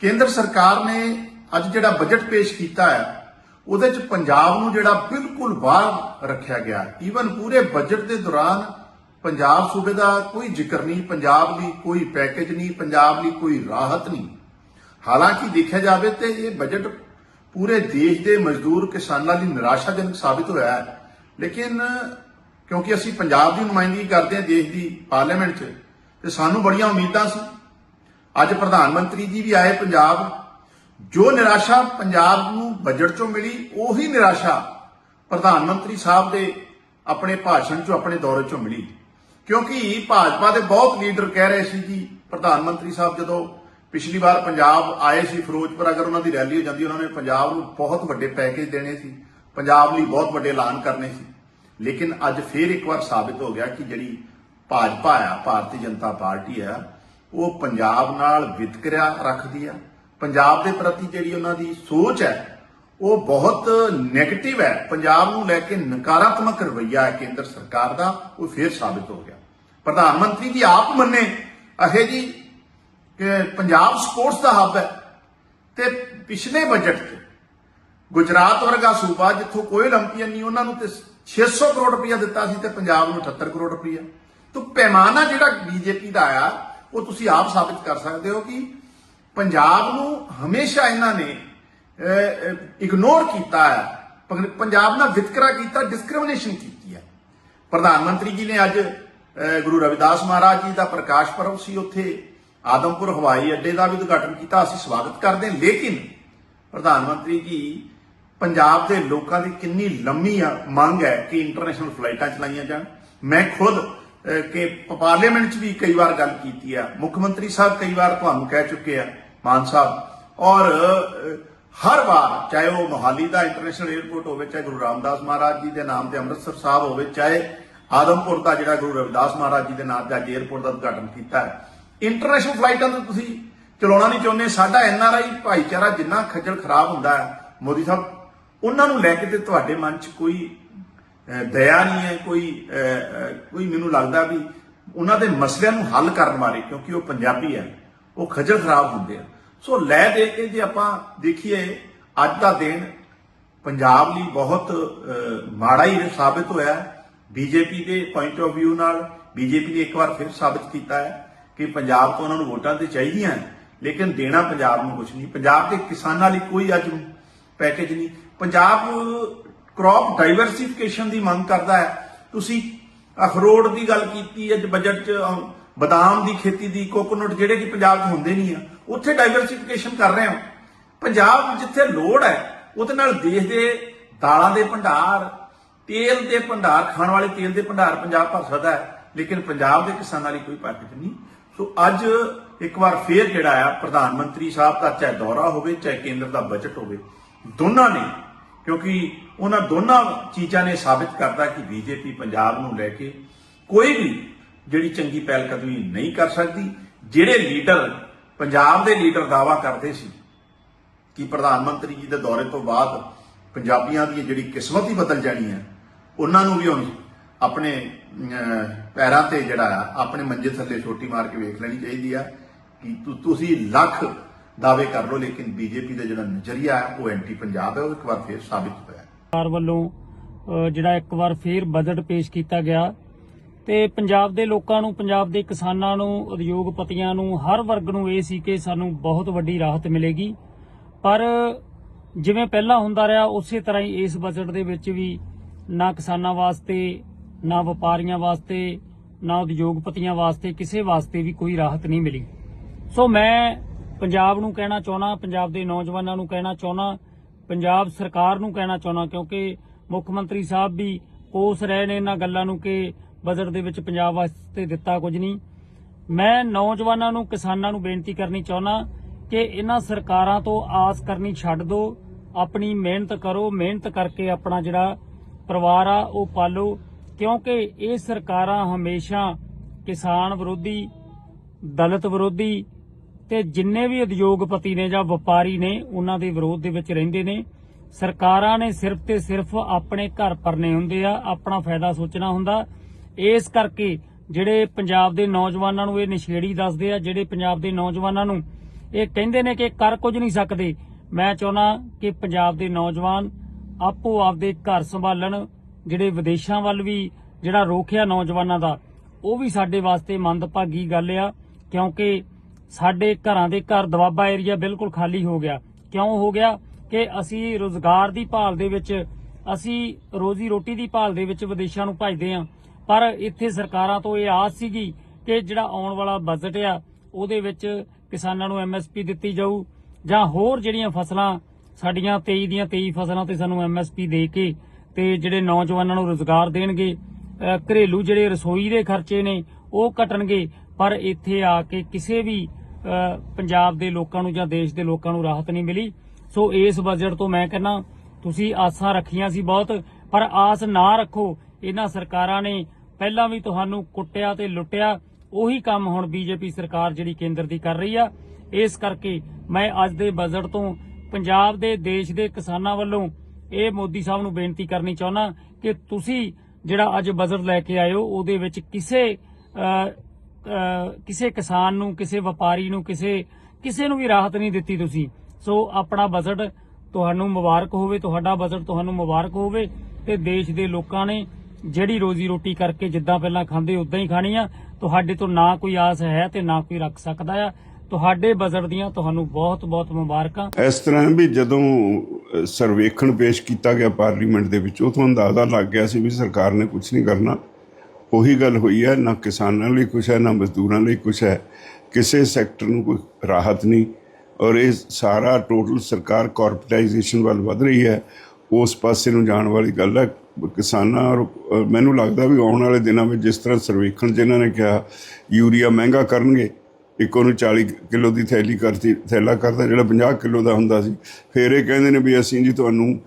ਕੇਂਦਰ ਸਰਕਾਰ ਨੇ ਅੱਜ ਜਿਹੜਾ ਬਜਟ ਪੇਸ਼ ਕੀਤਾ ਹੈ, ਉਹਦੇ ਚ ਪੰਜਾਬ ਨੂੰ ਜਿਹੜਾ ਬਿਲਕੁਲ ਬਾਹਰ ਰੱਖਿਆ ਗਿਆ ਈਵਨ ਪੂਰੇ ਬਜਟ ਦੇ ਦੌਰਾਨ ਪੰਜਾਬ ਸੂਬੇ ਦਾ ਕੋਈ ਜ਼ਿਕਰ ਨਹੀਂ, ਪੰਜਾਬ ਲਈ ਕੋਈ ਪੈਕੇਜ ਨਹੀਂ, ਪੰਜਾਬ ਲਈ ਕੋਈ ਰਾਹਤ ਨਹੀਂ। ਹਾਲਾਂਕਿ ਦੇਖਿਆ ਜਾਵੇ ਤੇ ਇਹ ਬਜਟ ਪੂਰੇ ਦੇਸ਼ ਦੇ ਮਜ਼ਦੂਰ ਕਿਸਾਨਾਂ ਲਈ ਨਿਰਾਸ਼ਾਜਨਕ ਸਾਬਿਤ ਹੋਇਆ ਹੈ। ਲੇਕਿਨ ਕਿਉਂਕਿ ਅਸੀਂ ਪੰਜਾਬ ਦੀ ਨੁਮਾਇੰਦਗੀ ਕਰਦੇ ਹਾਂ, ਦੇਸ਼ ਦੀ ਪਾਰਲੀਮੈਂਟ 'ਚ, ਤੇ ਸਾਨੂੰ ਬੜੀਆਂ ਉਮੀਦਾਂ ਸੀ ਅੱਜ ਪ੍ਰਧਾਨ ਮੰਤਰੀ ਜੀ ਵੀ ਆਏ ਪੰਜਾਬ। ਜੋ ਨਿਰਾਸ਼ਾ ਪੰਜਾਬ ਨੂੰ ਬਜਟ 'ਚੋਂ ਮਿਲੀ, ਉਹੀ ਨਿਰਾਸ਼ਾ ਪ੍ਰਧਾਨ ਮੰਤਰੀ ਸਾਹਿਬ ਦੇ ਆਪਣੇ ਭਾਸ਼ਣ 'ਚੋਂ, ਆਪਣੇ ਦੌਰੇ 'ਚੋਂ ਮਿਲੀ। ਕਿਉਂਕਿ ਭਾਜਪਾ ਦੇ ਬਹੁਤ ਲੀਡਰ ਕਹਿ ਰਹੇ ਸੀ ਜੀ, ਪ੍ਰਧਾਨ ਮੰਤਰੀ ਸਾਹਿਬ ਜਦੋਂ ਪਿਛਲੀ ਵਾਰ ਪੰਜਾਬ ਆਏ ਸੀ ਫਿਰੋਜ਼ਪੁਰ, ਅਗਰ ਉਹਨਾਂ ਦੀ ਰੈਲੀ ਹੋ ਜਾਂਦੀ, ਉਹਨਾਂ ਨੇ ਪੰਜਾਬ ਨੂੰ ਬਹੁਤ ਵੱਡੇ ਪੈਕੇਜ ਦੇਣੇ ਸੀ, ਪੰਜਾਬ ਲਈ ਬਹੁਤ ਵੱਡੇ ਐਲਾਨ ਕਰਨੇ ਸੀ। ਲੇਕਿਨ ਅੱਜ ਫੇਰ ਇੱਕ ਵਾਰ ਸਾਬਿਤ ਹੋ ਗਿਆ ਕਿ ਜਿਹੜੀ ਭਾਜਪਾ ਆ, ਭਾਰਤੀ ਜਨਤਾ ਪਾਰਟੀ ਆ ਉਹ ਪੰਜਾਬ ਨਾਲ ਵਿਤਕਰਿਆ ਰੱਖਦੀ ਆ। ਪੰਜਾਬ ਦੇ ਪ੍ਰਤੀ ਜਿਹੜੀ ਉਹਨਾਂ ਦੀ ਸੋਚ ਹੈ, ਉਹ ਬਹੁਤ ਨੈਗੇਟਿਵ ਹੈ। ਪੰਜਾਬ ਨੂੰ ਲੈ ਕੇ ਨਕਾਰਾਤਮਕ ਰਵਈਆ ਹੈ ਕੇਂਦਰ ਸਰਕਾਰ ਦਾ, ਉਹ ਫੇਰ ਸਾਬਿਤ ਹੋ ਗਿਆ। ਪ੍ਰਧਾਨ ਮੰਤਰੀ ਜੀ ਆਪ ਮੰਨੇ ਅਹੇ ਜੀ, ਕਿ ਪੰਜਾਬ ਸਪੋਰਟਸ ਦਾ ਹੱਬ ਹੈ। ਤੇ ਪਿਛਲੇ ਬਜਟ 'ਚ ਗੁਜਰਾਤ ਵਰਗਾ ਸੂਬਾ ਜਿੱਥੋਂ ਕੋਈ 올림픽ੀਅਨ ਨਹੀਂ, ਉਹਨਾਂ ਨੂੰ ਤੇ 600 ਕਰੋੜ ਰੁਪਇਆ ਦਿੱਤਾ ਸੀ ਤੇ ਪੰਜਾਬ ਨੂੰ 78 ਕਰੋੜ ਰੁਪਇਆ ਤੋਂ ਪੈਮਾਨਾ ਜਿਹੜਾ ਬੀਜੇਪੀ ਦਾ ਆਇਆ ਉਹ ਤੁਸੀਂ ਆਪ ਸਾਬਿਤ ਕਰ ਸਕਦੇ ਹੋ ਕਿ ਪੰਜਾਬ ਨੂੰ ਹਮੇਸ਼ਾ ਇਹਨਾਂ ਨੇ ਇਗਨੋਰ ਕੀਤਾ ਹੈ। ਪੰਗ- ਪੰਜਾਬ ਨਾਲ ਵਿਤਕਰਾ ਕੀਤਾ ਡਿਸਕ੍ਰਿਮੀਨੇਸ਼ਨ ਕੀਤੀ ਹੈ। ਪ੍ਰਧਾਨ ਮੰਤਰੀ ਜੀ ਨੇ ਅੱਜ ਗੁਰੂ ਰਵਿਦਾਸ ਮਹਾਰਾਜ ਜੀ ਦਾ ਪ੍ਰਕਾਸ਼ ਪਰਵ ਸੀ ਉੱਥੇ। ਆਦਮਪੁਰ ਹਵਾਈ ਅੱਡੇ ਦਾ ਵੀ ਉਦਘਾਟਨ ਕੀਤਾ, ਅਸੀਂ ਸਵਾਗਤ ਕਰਦੇ ਹਾਂ। ਲੇਕਿਨ ਪ੍ਰਧਾਨ ਮੰਤਰੀ ਜੀ, ਪੰਜਾਬ ਦੇ ਲੋਕਾਂ ਦੀ ਕਿੰਨੀ ਲੰਮੀ ਮੰਗ ਹੈ ਕਿ ਇੰਟਰਨੈਸ਼ਨਲ ਫਲਾਈਟਾਂ ਚਲਾਈਆਂ ਜਾਣ। ਮੈਂ ਖੁਦ ਕਿ ਪਾਰਲੀਮੈਂਟ 'ਚ ਵੀ ਕਈ ਵਾਰ ਗੱਲ ਕੀਤੀ ਆ। ਮੁੱਖ ਮੰਤਰੀ ਸਾਹਿਬ ਕਈ ਵਾਰ ਤੁਹਾਨੂੰ ਕਹਿ ਚੁੱਕੇ ਆ, ਮਾਨ ਸਾਹਿਬ। ਔਰ ਹਰ ਵਾਰ, ਚਾਹੇ ਉਹ ਮੋਹਾਲੀ ਦਾ ਇੰਟਰਨੈਸ਼ਨਲ 에ਅਰਪੋਰਟ ਹੋਵੇ, ਚਾਹੇ ਗੁਰੂ ਰਾਮਦਾਸ ਮਹਾਰਾਜ ਜੀ ਦੇ ਨਾਮ ਤੇ ਅੰਮ੍ਰਿਤਸਰ ਸਾਹਿਬ ਹੋਵੇ, ਚਾਹੇ ਆਦਮਪੁਰ ਦਾ ਜਿਹੜਾ ਗੁਰੂ ਰਵਿਦਾਸ ਮਹਾਰਾਜ ਜੀ ਦੇ ਨਾਮ ਤੇ ਅੱਜ 에ਅਰਪੋਰਟ ਦਾ ਉਦਘਾਟਨ ਕੀਤਾ ਹੈ। ਇੰਟਰਨੈਸ਼ਨਲ ਫਲਾਈਟਾਂ ਤਾਂ ਤੁਸੀਂ ਚਲਾਉਣਾ ਨਹੀਂ ਚਾਹੁੰਦੇ। ਸਾਡਾ ਐਨਆਰਆਈ ਭਾਈਚਾਰਾ ਜਿੰਨਾ ਖੱਜਲ ਖਰਾਬ ਹੁੰਦਾ ਹੈ, ਮੋਦੀ ਸਾਹਿਬ, ਉਹਨਾਂ ਨੂੰ ਲੈ ਕੇ ਤੇ ਤੁਹਾਡੇ ਮਨ 'ਚ ਕੋਈ ਦਇਆ ਨਹੀਂ ਹੈ, ਕੋਈ ਕੋਈ ਮੈਨੂੰ ਲੱਗਦਾ ਵੀ ਉਹਨਾਂ ਦੇ ਮਸਲਿਆਂ ਨੂੰ ਹੱਲ ਕਰਨ ਬਾਰੇ, ਕਿਉਂਕਿ ਉਹ ਪੰਜਾਬੀ ਹੈ, ਉਹ ਖੱਜਲ ਖਰਾਬ ਹੁੰਦੇ ਆ। ਸੋ ਲੈ ਦੇ ਕੇ ਜੇ ਆਪਾਂ ਦੇਖੀਏ, ਅੱਜ ਦਾ ਦਿਨ ਪੰਜਾਬ ਲਈ ਬਹੁਤ ਮਾੜਾ ਹੀ ਸਾਬਿਤ ਹੋਇਆ ਹੈ। ਬੀਜੇਪੀ ਦੇ ਪੁਆਇੰਟ ਆਫ View ਨਾਲ, ਬੀਜੇਪੀ ਨੇ ਇੱਕ ਵਾਰ ਫਿਰ ਸਾਬਿਤ ਕੀਤਾ ਹੈ ਕਿ ਪੰਜਾਬ ਤੋਂ ਉਹਨਾਂ ਨੂੰ ਵੋਟਾਂ ਤੇ ਚਾਹੀਦੀਆਂ ਲੇਕਿਨ ਦੇਣਾ ਪੰਜਾਬ ਨੂੰ ਕੁਝ ਨਹੀਂ। ਪੰਜਾਬ ਦੇ ਕਿਸਾਨਾਂ ਲਈ ਕੋਈ ਅੱਜ ਪੈਕੇਜ ਨਹੀਂ। ਪੰਜਾਬ ਕ੍ਰੌਪ ਡਾਈਵਰਸਿਫਿਕੇਸ਼ਨ ਦੀ ਮੰਗ ਕਰਦਾ ਹੈ। ਤੁਸੀਂ ਅਖਰੋਟ ਦੀ ਗੱਲ ਕੀਤੀ ਅੱਜ ਬਜਟ 'ਚ ਬਦਾਮ ਦੀ ਖੇਤੀ ਦੀ ਕੋਕੋਨਟ ਜਿਹੜੇ ਕਿ ਪੰਜਾਬ 'ਚ ਹੁੰਦੇ ਨਹੀਂ ਆ, ਉੱਥੇ ਡਾਈਵਰਸਿਫਿਕੇਸ਼ਨ ਕਰ ਰਹੇ ਹਾਂ। ਪੰਜਾਬ ਜਿੱਥੇ ਲੋੜ ਹੈ, ਉਹਦੇ ਨਾਲ ਦੇਸ਼ ਦੇ ਦਾਲਾਂ ਦੇ ਭੰਡਾਰ, ਤੇਲ ਦੇ ਭੰਡਾਰ, ਖਾਣ ਵਾਲੇ ਤੇਲ ਦੇ ਭੰਡਾਰ ਪੰਜਾਬ ਭਰ ਸਕਦਾ ਹੈ, ਲੇਕਿਨ ਪੰਜਾਬ ਦੇ ਕਿਸਾਨਾਂ ਲਈ ਕੋਈ ਪੈਕੇਜ ਨਹੀਂ। ਸੋ ਅੱਜ ਇੱਕ ਵਾਰ ਫੇਰ ਜਿਹੜਾ ਆ, ਪ੍ਰਧਾਨ ਮੰਤਰੀ ਸਾਹਿਬ ਦਾ ਚਾਹੇ ਦੌਰਾ ਹੋਵੇ, ਚਾਹੇ ਕੇਂਦਰ ਦਾ ਬਜਟ ਹੋਵੇ, ਦੋਨਾਂ ਨੇ ਕਿਉਂਕਿ ਉਹਨਾਂ ਦੋਨਾਂ ਚੀਜ਼ਾਂ ਨੇ ਸਾਬਿਤ ਕਰਦਾ ਕਿ ਬੀਜੇਪੀ ਪੰਜਾਬ ਨੂੰ ਲੈ ਕੇ ਕੋਈ ਵੀ ਜਿਹੜੀ ਚੰਗੀ ਪਹਿਲ ਕਦਮੀ ਨਹੀਂ ਕਰ ਸਕਦੀ, ਜਿਹੜੇ ਲੀਡਰ ਪੰਜਾਬ ਦੇ ਲੀਡਰ ਦਾਵਾ ਕਰਦੇ ਸੀ ਕਿ ਪ੍ਰਧਾਨ ਮੰਤਰੀ ਜੀ ਦੇ ਦੌਰੇ ਤੋਂ ਬਾਅਦ ਪੰਜਾਬੀਆਂ ਦੀ ਜਿਹੜੀ ਕਿਸਮਤ ਹੀ ਬਦਲ ਜਾਣੀ ਹੈ, ਉਹਨਾਂ ਨੂੰ ਵੀ ਹੁਣ ਆਪਣੇ ਪੈਰਾਂ ਤੇ ਜਿਹੜਾ ਆ, ਆਪਣੇ ਮੰਜੇ ਥੱਲੇ ਛੋਟੀ ਮਾਰ ਕੇ ਵੇਖ ਲੈਣੀ ਚਾਹੀਦੀ ਆ ਕਿ ਤੁਸੀਂ ਲੱਖ ਦਾਅਵੇ ਕਰ ਲਓ, ਲੇਕਿਨ ਬੀਜੇਪੀ ਦਾ ਜਿਹੜਾ ਨਜ਼ਰੀਆ ਹੈ, ਉਹ ਐਂਟੀ ਪੰਜਾਬ ਹੈ, ਉਹ ਇੱਕ ਵਾਰ ਫੇਰ ਸਾਬਿਤ ਹੋਇਆ ਸਰਕਾਰ ਵੱਲੋਂ ਜਿਹੜਾ ਇੱਕ ਵਾਰ ਫੇਰ ਬਜਟ ਪੇਸ਼ ਕੀਤਾ ਗਿਆ ਤੇ ਪੰਜਾਬ ਦੇ ਲੋਕਾਂ ਨੂੰ, ਪੰਜਾਬ ਦੇ ਕਿਸਾਨਾਂ ਨੂੰ, ਉਦਯੋਗਪਤੀਆਂ ਨੂੰ, ਹਰ ਵਰਗ ਨੂੰ ਇਹ ਸੀ ਕਿ ਸਾਨੂੰ ਬਹੁਤ ਵੱਡੀ ਰਾਹਤ ਮਿਲੇਗੀ। ਪਰ ਜਿਵੇਂ ਪਹਿਲਾਂ ਹੁੰਦਾ ਰਿਹਾ, ਉਸੇ ਤਰ੍ਹਾਂ ਹੀ ਇਸ ਬਜਟ ਦੇ ਵਿੱਚ ਵੀ ਨਾ ਕਿਸਾਨਾਂ ਵਾਸਤੇ, ਨਾ ਵਪਾਰੀਆਂ ਵਾਸਤੇ, ਨਾ ਉਦਯੋਗਪਤੀਆਂ ਵਾਸਤੇ, ਕਿਸੇ ਵਾਸਤੇ ਵੀ ਕੋਈ ਰਾਹਤ ਨਹੀਂ ਮਿਲੀ। ਸੋ ਮੈਂ ਪੰਜਾਬ ਨੂੰ ਕਹਿਣਾ ਚਾਹਣਾ ਪੰਜਾਬ ਦੇ ਨੌਜਵਾਨਾਂ ਨੂੰ ਕਹਿਣਾ ਚਾਹਣਾ ਪੰਜਾਬ ਸਰਕਾਰ ਨੂੰ ਕਹਿਣਾ ਚਾਹਣਾ ਕਿਉਂਕਿ ਮੁੱਖ ਮੰਤਰੀ ਸਾਹਿਬ ਵੀ ਕੋਸ ਰਹੇ ਨੇ ਇਹਨਾਂ ਗੱਲਾਂ ਨੂੰ ਕਿ ਬਜਟ ਦੇ ਵਿੱਚ ਪੰਜਾਬ ਵਾਸਤੇ ਦਿੱਤਾ ਕੁਝ ਨਹੀਂ। ਮੈਂ ਨੌਜਵਾਨਾਂ ਨੂੰ, ਕਿਸਾਨਾਂ ਨੂੰ ਬੇਨਤੀ ਕਰਨੀ ਚਾਹਣਾ ਕਿ ਇਹਨਾਂ ਸਰਕਾਰਾਂ ਤੋਂ ਆਸ ਕਰਨੀ ਛੱਡ ਦਿਓ, ਆਪਣੀ ਮਿਹਨਤ ਕਰੋ, ਮਿਹਨਤ ਕਰਕੇ ਆਪਣਾ ਜਿਹੜਾ ਪਰਿਵਾਰ ਆ ਉਹ ਪਾਲੋ, ਕਿਉਂਕਿ ਇਹ ਸਰਕਾਰਾਂ ਹਮੇਸ਼ਾ ਕਿਸਾਨ ਵਿਰੋਧੀ, ਦਲਿਤ ਵਿਰੋਧੀ ਤੇ ਜਿੰਨੇ ਵੀ ਉਦਯੋਗਪਤੀ ਨੇ ਜਾਂ ਵਪਾਰੀ ਨੇ, ਉਹਨਾਂ ਦੇ ਵਿਰੋਧ ਦੇ ਵਿੱਚ ਰਹਿੰਦੇ ਨੇ। ਸਰਕਾਰਾਂ ਨੇ ਸਿਰਫ ਤੇ ਸਿਰਫ ਆਪਣੇ ਘਰ ਪਰਨੇ ਹੁੰਦੇ ਆ, ਆਪਣਾ ਫਾਇਦਾ ਸੋਚਣਾ ਹੁੰਦਾ। ਇਸ ਕਰਕੇ ਜਿਹੜੇ ਪੰਜਾਬ ਦੇ ਨੌਜਵਾਨਾਂ ਨੂੰ ਇਹ ਨਿਸ਼ੇੜੀ ਦੱਸਦੇ ਆ, ਜਿਹੜੇ ਪੰਜਾਬ ਦੇ ਨੌਜਵਾਨਾਂ ਨੂੰ ਇਹ ਕਹਿੰਦੇ ਨੇ ਕਿ ਕਰ ਕੁਝ ਨਹੀਂ ਸਕਦੇ। ਮੈਂ ਚਾਹੁੰਦਾ ਕਿ ਪੰਜਾਬ ਦੇ ਨੌਜਵਾਨ ਆਪੋ ਆਪਦੇ ਘਰ ਸੰਭਾਲਣ, ਜਿਹੜੇ ਵਿਦੇਸ਼ਾਂ ਵੱਲ ਵੀ ਜਿਹੜਾ ਰੋਕਿਆ ਨੌਜਵਾਨਾਂ ਦਾ, ਉਹ ਵੀ ਸਾਡੇ ਵਾਸਤੇ ਮੰਦਭਾਗੀ ਗੱਲ ਆ। ਕਿਉਂਕਿ ਸਾਡੇ ਘਰਾਂ ਦੇ ਘਰ ਦਵਾਬਾ ਏਰੀਆ ਬਿਲਕੁਲ ਖਾਲੀ ਹੋ ਗਿਆ। ਕਿਉਂ ਹੋ ਗਿਆ? ਕਿ ਅਸੀਂ ਰੋਜ਼ਗਾਰ ਦੀ ਭਾਲ ਦੇ ਵਿੱਚ, ਅਸੀਂ ਰੋਜ਼ੀ ਰੋਟੀ ਦੀ ਭਾਲ ਦੇ ਵਿੱਚ ਵਿਦੇਸ਼ਾਂ ਨੂੰ ਭਜਦੇ ਆਂ ਪਰ ਇੱਥੇ ਸਰਕਾਰਾਂ ਤੋਂ ਇਹ ਆਸ ਸੀਗੀ ਕਿ ਜਿਹੜਾ ਆਉਣ ਵਾਲਾ ਬਜਟ ਆ, ਉਹਦੇ ਵਿੱਚ ਕਿਸਾਨਾਂ ਨੂੰ ਐਮਐਸਪੀ ਦਿੱਤੀ ਜਾਊ। ਜਾਂ ਹੋਰ ਜਿਹੜੀਆਂ ਫਸਲਾਂ, ਸਾਡੀਆਂ 23 ਦੀਆਂ 23 ਫਸਲਾਂ ਤੇ ਸਾਨੂੰ ਐਮਐਸਪੀ ਦੇ ਕੇ ਤੇ ਜਿਹੜੇ ਨੌਜਵਾਨਾਂ ਨੂੰ ਰੋਜ਼ਗਾਰ ਦੇਣਗੇ ਘਰੇਲੂ ਜਿਹੜੇ ਰਸੋਈ ਦੇ ਖਰਚੇ ਨੇ, ਉਹ ਘਟਣਗੇ। ਪਰ ਇੱਥੇ ਆ ਕੇ ਕਿਸੇ ਵੀ ਪੰਜਾਬ ਦੇ ਲੋਕਾਂ ਨੂੰ ਜਾਂ ਦੇਸ਼ ਦੇ ਲੋਕਾਂ ਨੂੰ ਰਾਹਤ ਨਹੀਂ ਮਿਲੀ। ਸੋ ਇਸ ਬਜਟ ਤੋਂ ਮੈਂ ਕਹਿੰਦਾ, ਤੁਸੀਂ ਆਸਾਂ ਰੱਖੀਆਂ ਸੀ ਬਹੁਤ, ਪਰ ਆਸ ਨਾ ਰੱਖੋ। ਇਹਨਾਂ ਸਰਕਾਰਾਂ ਨੇ ਪਹਿਲਾਂ ਵੀ ਤੁਹਾਨੂੰ ਕੁੱਟਿਆ ਤੇ ਲੁੱਟਿਆ। ਉਹੀ ਕੰਮ ਹੁਣ ਬੀਜੇਪੀ ਸਰਕਾਰ ਜਿਹੜੀ ਕੇਂਦਰ ਦੀ ਕਰ ਰਹੀ ਆ। ਇਸ ਕਰਕੇ ਮੈਂ ਅੱਜ ਦੇ ਬਜਟ ਤੋਂ ਪੰਜਾਬ ਦੇ, ਦੇਸ਼ ਦੇ ਕਿਸਾਨਾਂ ਵੱਲੋਂ ਇਹ ਮੋਦੀ ਸਾਹਿਬ ਨੂੰ ਬੇਨਤੀ ਕਰਨੀ ਚਾਹੁੰਦਾ ਕਿ ਤੁਸੀਂ ਜਿਹੜਾ ਅੱਜ ਬਜਟ ਲੈ ਕੇ ਆਇਓ ਉਹਦੇ ਵਿੱਚ ਕਿਸੇ ਕਿਸੇ ਕਿਸਾਨ ਨੂੰ, ਕਿਸੇ ਵਪਾਰੀ ਨੂੰ, ਕਿਸੇ ਕਿਸੇ ਨੂੰ ਵੀ ਰਾਹਤ ਨਹੀਂ ਦਿੱਤੀ ਤੁਸੀਂ। ਸੋ ਆਪਣਾ ਬਜਟ ਤੁਹਾਨੂੰ ਮੁਬਾਰਕ ਹੋਵੇ, ਤੁਹਾਡਾ ਬਜਟ ਤੁਹਾਨੂੰ ਮੁਬਾਰਕ ਹੋਵੇ ਤੇ ਦੇਸ਼ ਦੇ ਲੋਕਾਂ ਨੇ ਜਿਹੜੀ ਰੋਜ਼ੀ ਰੋਟੀ ਕਰਕੇ ਜਿੱਦਾਂ ਪਹਿਲਾਂ ਖਾਂਦੇ, ਉਦਾਂ ਹੀ ਖਾਣੀ ਆ। ਤੁਹਾਡੇ ਤੋਂ ਨਾ ਕੋਈ ਆਸ ਹੈ ਤੇ ਨਾ ਕੋਈ ਰੱਖ ਸਕਦਾ ਆ। ਤੁਹਾਡੇ ਬਜਟ ਦੀਆਂ ਤੁਹਾਨੂੰ ਬਹੁਤ ਬਹੁਤ ਮੁਬਾਰਕਾਂ। ਇਸ ਤਰ੍ਹਾਂ ਵੀ ਜਦੋਂ ਸਰਵੇਖਣ ਪੇਸ਼ ਕੀਤਾ ਗਿਆ ਪਾਰਲੀਮੈਂਟ ਦੇ ਵਿੱਚ, ਉਥੋਂ ਅੰਦਾਜ਼ਾ ਲੱਗ ਗਿਆ ਸੀ ਵੀ ਸਰਕਾਰ ਨੇ ਕੁਝ ਨਹੀਂ ਕਰਨਾ। ਉਹੀ ਗੱਲ ਹੋਈ ਹੈ, ਨਾ ਕਿਸਾਨਾਂ ਲਈ ਕੁਝ ਹੈ, ਨਾ ਮਜ਼ਦੂਰਾਂ ਲਈ ਕੁਝ ਹੈ। ਕਿਸੇ ਸੈਕਟਰ ਨੂੰ ਕੋਈ ਰਾਹਤ ਨਹੀਂ ਔਰ ਇਹ ਸਾਰਾ ਟੋਟਲ ਸਰਕਾਰ ਕਾਰਪੋਰੇਟਾਈਜੇਸ਼ਨ ਵੱਲ ਵਧ ਰਹੀ ਹੈ। ਉਸ ਪਾਸੇ ਨੂੰ ਜਾਣ ਵਾਲੀ ਗੱਲ ਹੈ, ਕਿਸਾਨਾਂ ਔਰ ਮੈਨੂੰ ਲੱਗਦਾ ਵੀ ਆਉਣ ਵਾਲੇ ਦਿਨਾਂ ਵਿੱਚ ਜਿਸ ਤਰ੍ਹਾਂ ਸਰਵੇਖਣ ਜਿਨ੍ਹਾਂ ਨੇ ਕਿਹਾ, ਯੂਰੀਆ ਮਹਿੰਗਾ ਕਰਨਗੇ, ਇੱਕ ਉਹਨੂੰ 40 ਕਿਲੋ ਦੀ ਥੈਲੀ ਕਰਤੀ, ਥੈਲਾ ਕਰਦਾ ਜਿਹੜਾ 50 ਕਿਲੋ ਦਾ ਹੁੰਦਾ ਸੀ, ਫਿਰ ਇਹ ਕਹਿੰਦੇ ਨੇ ਵੀ ਅਸੀਂ ਜੀ ਤੁਹਾਨੂੰ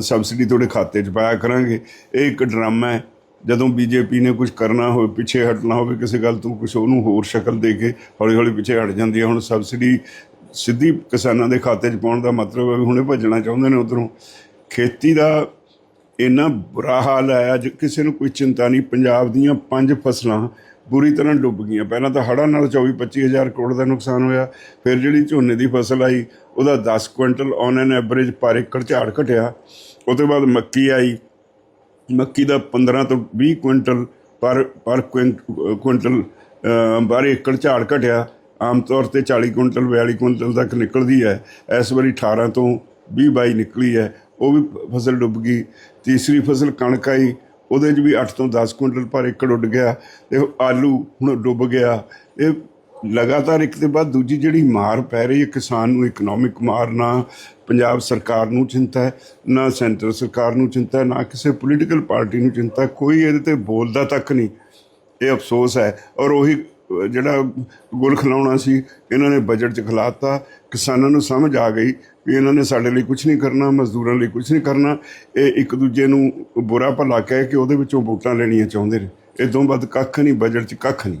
ਸਬਸਿਡੀ ਤੁਹਾਡੇ ਖਾਤੇ 'ਚ ਪਾਇਆ ਕਰਾਂਗੇ। ਇਹ ਇੱਕ ਡਰਾਮਾ ਹੈ ਜਦੋਂ ਬੀਜੇਪੀ ਨੇ ਕੁਝ ਕਰਨਾ ਹੋਵੇ, ਪਿੱਛੇ ਹਟਣਾ ਹੋਵੇ ਕਿਸੇ ਗੱਲ ਤੋਂ ਕੁਝ ਉਹਨੂੰ ਹੋਰ ਸ਼ਕਲ ਦੇ ਕੇ ਹੌਲੀ ਹੌਲੀ ਪਿੱਛੇ ਹਟ ਜਾਂਦੀ ਹੈ। ਹੁਣ ਸਬਸਿਡੀ ਸਿੱਧੀ ਕਿਸਾਨਾਂ ਦੇ ਖਾਤੇ 'ਚ ਪਾਉਣ ਦਾ ਮਤਲਬ ਹੈ ਵੀ ਹੁਣੇ ਭੱਜਣਾ ਚਾਹੁੰਦੇ ਨੇ ਉਧਰੋਂ। ਖੇਤੀ ਦਾ ਇੰਨਾ ਬੁਰਾ ਹਾਲ ਆਇਆ, ਜੇ ਕਿਸੇ ਨੂੰ ਕੋਈ ਚਿੰਤਾ ਨਹੀਂ, ਪੰਜਾਬ ਦੀਆਂ ਪੰਜ ਫਸਲਾਂ ਬੁਰੀ ਤਰ੍ਹਾਂ ਡੁੱਬ ਗਈਆਂ। ਪਹਿਲਾਂ ਤਾਂ ਹੜ੍ਹਾਂ ਨਾਲ 24 25 ਹਜ਼ਾਰ ਕਰੋੜ ਦਾ ਨੁਕਸਾਨ ਹੋਇਆ, ਫਿਰ ਜਿਹੜੀ ਝੋਨੇ ਦੀ ਫਸਲ ਆਈ, ਉਹਦਾ 10 ਕੁਇੰਟਲ ਔਨ ਐਨ ਐਵਰੇਜ ਪਰ ਏਕੜ ਝਾੜ ਘਟਿਆ। ਉਹ ਤੋਂ ਬਾਅਦ ਮੱਕੀ ਆਈ ਮੱਕੀ ਦਾ 15 ਤੋਂ 20 ਕੁਇੰਟਲ ਪਰ ਪਰ ਕੁਇੰਟਲ ਅਹ, ਏਕੜ ਝਾੜ ਘਟਿਆ। ਆਮ ਤੌਰ ਤੇ 40 ਕੁਇੰਟਲ 42 ਕੁਇੰਟਲ ਤੱਕ ਨਿਕਲਦੀ ਹੈ। ਇਸ ਵਾਰੀ 18 ਤੋਂ 20 22 ਨਿਕਲੀ ਹੈ। ਉਹ ਵੀ ਫਸਲ ਡੁੱਬ ਗਈ। ਤੀਸਰੀ ਫਸਲ ਕਣਕ ਆਈ। ਉਹਦੇ 'ਚ ਵੀ 8 ਤੋਂ 10 ਕੁਇੰਟਲ ਪਰ ਏਕੜ ਉੱਡ ਗਿਆ। ਤੇ ਆਲੂ ਹੁਣ ਡੁੱਬ ਗਿਆ। ਇਹ ਲਗਾਤਾਰ ਇੱਕ ਦੇ ਬਾਅਦ ਦੂਜੀ ਜਿਹੜੀ ਮਾਰ ਪੈ ਰਹੀ ਹੈ, ਕਿਸਾਨ ਨੂੰ ਇਕਨੋਮਿਕ ਮਾਰ, ਨਾ ਪੰਜਾਬ ਸਰਕਾਰ ਨੂੰ ਚਿੰਤਾ ਹੈ, ਨਾ ਸੈਂਟਰ ਸਰਕਾਰ ਨੂੰ ਚਿੰਤਾ ਹੈ, ਨਾ ਕਿਸੇ ਪੋਲੀਟੀਕਲ ਪਾਰਟੀ ਨੂੰ ਚਿੰਤਾ ਕੋਈ ਇਹਦੇ ਤੇ ਬੋਲਦਾ ਤੱਕ ਨਹੀਂ। ਇਹ ਅਫਸੋਸ ਹੈ। ਔਰ ਉਹੀ ਜਿਹੜਾ ਗੁਲ ਖਿਲਾਉਣਾ ਸੀ, ਇਹਨਾਂ ਨੇ ਬਜਟ 'ਚ ਖਿਲਾਤਾ। ਕਿਸਾਨਾਂ ਨੂੰ ਸਮਝ ਆ ਗਈ ਵੀ ਇਹਨਾਂ ਨੇ ਸਾਡੇ ਲਈ ਕੁਝ ਨਹੀਂ ਕਰਨਾ, ਮਜ਼ਦੂਰਾਂ ਲਈ ਕੁਝ ਨਹੀਂ ਕਰਨਾ। ਇਹ ਇੱਕ ਦੂਜੇ ਨੂੰ ਬੁਰਾ ਭਲਾ ਕਹਿ ਕੇ ਉਹਦੇ ਵਿੱਚੋਂ ਵੋਟਾਂ ਲੈਣੀਆਂ ਚਾਹੁੰਦੇ ਨੇ। ਇਹ ਤੋਂ ਵੱਧ ਕੱਖ ਨਹੀਂ ਬਜਟ 'ਚ ਕੱਖ ਨਹੀਂ।